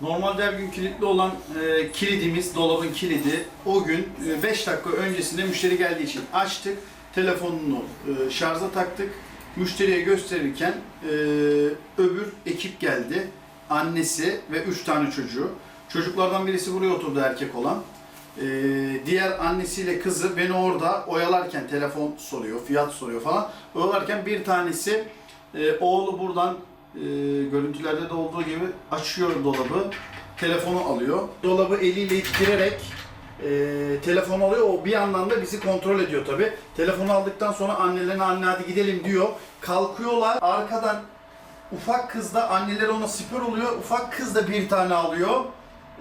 Normalde her gün kilitli olan e, kilidimiz, dolabın kilidi o gün 5 dakika öncesinde müşteri geldiği için açtık. Telefonunu e, şarja taktık. Müşteriye gösterirken e, öbür ekip geldi. Annesi ve 3 tane çocuğu. Çocuklardan birisi buraya oturdu erkek olan. E, diğer annesiyle kızı beni orada oyalarken telefon soruyor, fiyat soruyor falan. Oyalarken bir tanesi e, oğlu buradan e, görüntülerde de olduğu gibi açıyor dolabı, telefonu alıyor. Dolabı eliyle ittirerek e, telefon alıyor. O bir yandan da bizi kontrol ediyor tabi. Telefonu aldıktan sonra annelerine anne hadi gidelim diyor. Kalkıyorlar. Arkadan ufak kız da anneleri ona siper oluyor. Ufak kız da bir tane alıyor.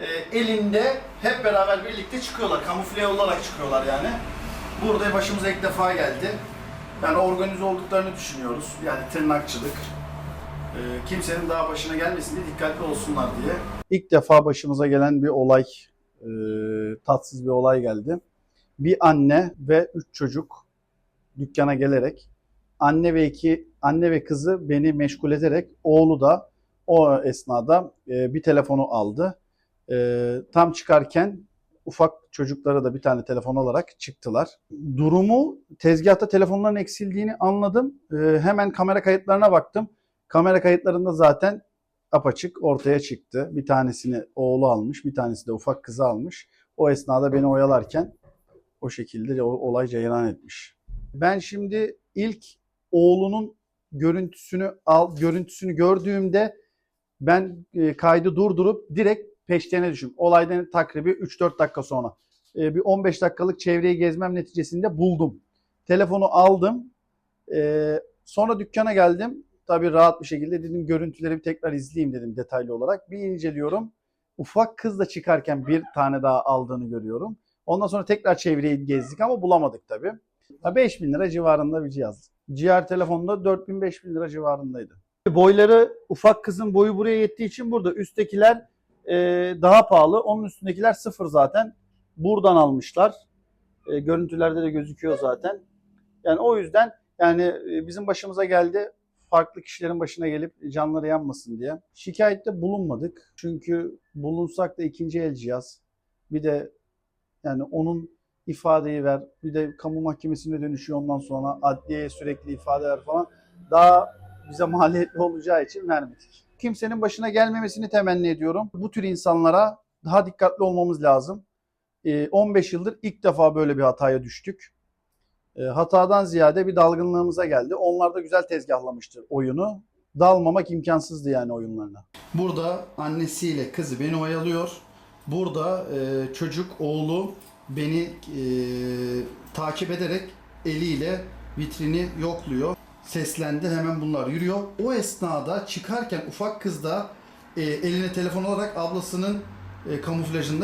E, elinde hep beraber birlikte çıkıyorlar. Kamufle olarak çıkıyorlar yani. Burada başımıza ilk defa geldi. Yani organize olduklarını düşünüyoruz. Yani tırnakçılık, kimsenin daha başına gelmesin diye dikkatli olsunlar diye. İlk defa başımıza gelen bir olay, e, tatsız bir olay geldi. Bir anne ve üç çocuk dükkana gelerek anne ve iki anne ve kızı beni meşgul ederek oğlu da o esnada e, bir telefonu aldı. E, tam çıkarken ufak çocuklara da bir tane telefon alarak çıktılar. Durumu tezgahta telefonların eksildiğini anladım. E, hemen kamera kayıtlarına baktım. Kamera kayıtlarında zaten apaçık ortaya çıktı. Bir tanesini oğlu almış, bir tanesi de ufak kızı almış. O esnada beni oyalarken o şekilde o olay cereyan etmiş. Ben şimdi ilk oğlunun görüntüsünü al görüntüsünü gördüğümde ben e, kaydı durdurup direkt peşlerine düştüm. Olaydan takribi 3-4 dakika sonra. E, bir 15 dakikalık çevreyi gezmem neticesinde buldum. Telefonu aldım. E, sonra dükkana geldim tabii rahat bir şekilde dedim görüntüleri tekrar izleyeyim dedim detaylı olarak. Bir inceliyorum. Ufak kız da çıkarken bir tane daha aldığını görüyorum. Ondan sonra tekrar çevreyi gezdik ama bulamadık tabii. Ha, 5000 lira civarında bir cihaz. GR telefonda 4000-5000 lira civarındaydı. Boyları ufak kızın boyu buraya yettiği için burada üsttekiler e, daha pahalı. Onun üstündekiler sıfır zaten. Buradan almışlar. E, görüntülerde de gözüküyor zaten. Yani o yüzden yani e, bizim başımıza geldi farklı kişilerin başına gelip canları yanmasın diye. Şikayette bulunmadık. Çünkü bulunsak da ikinci el cihaz. Bir de yani onun ifadeyi ver. Bir de kamu mahkemesine dönüşüyor ondan sonra adliyeye sürekli ifade ver falan. Daha bize maliyetli olacağı için vermedik. Kimsenin başına gelmemesini temenni ediyorum. Bu tür insanlara daha dikkatli olmamız lazım. Ee, 15 yıldır ilk defa böyle bir hataya düştük. E, hatadan ziyade bir dalgınlığımıza geldi. Onlar da güzel tezgahlamıştır oyunu. Dalmamak imkansızdı yani oyunlarına. Burada annesiyle kızı beni oyalıyor. Burada e, çocuk oğlu beni e, takip ederek eliyle vitrini yokluyor. Seslendi hemen bunlar yürüyor. O esnada çıkarken ufak kız da e, eline telefon olarak ablasının e, kamuflajında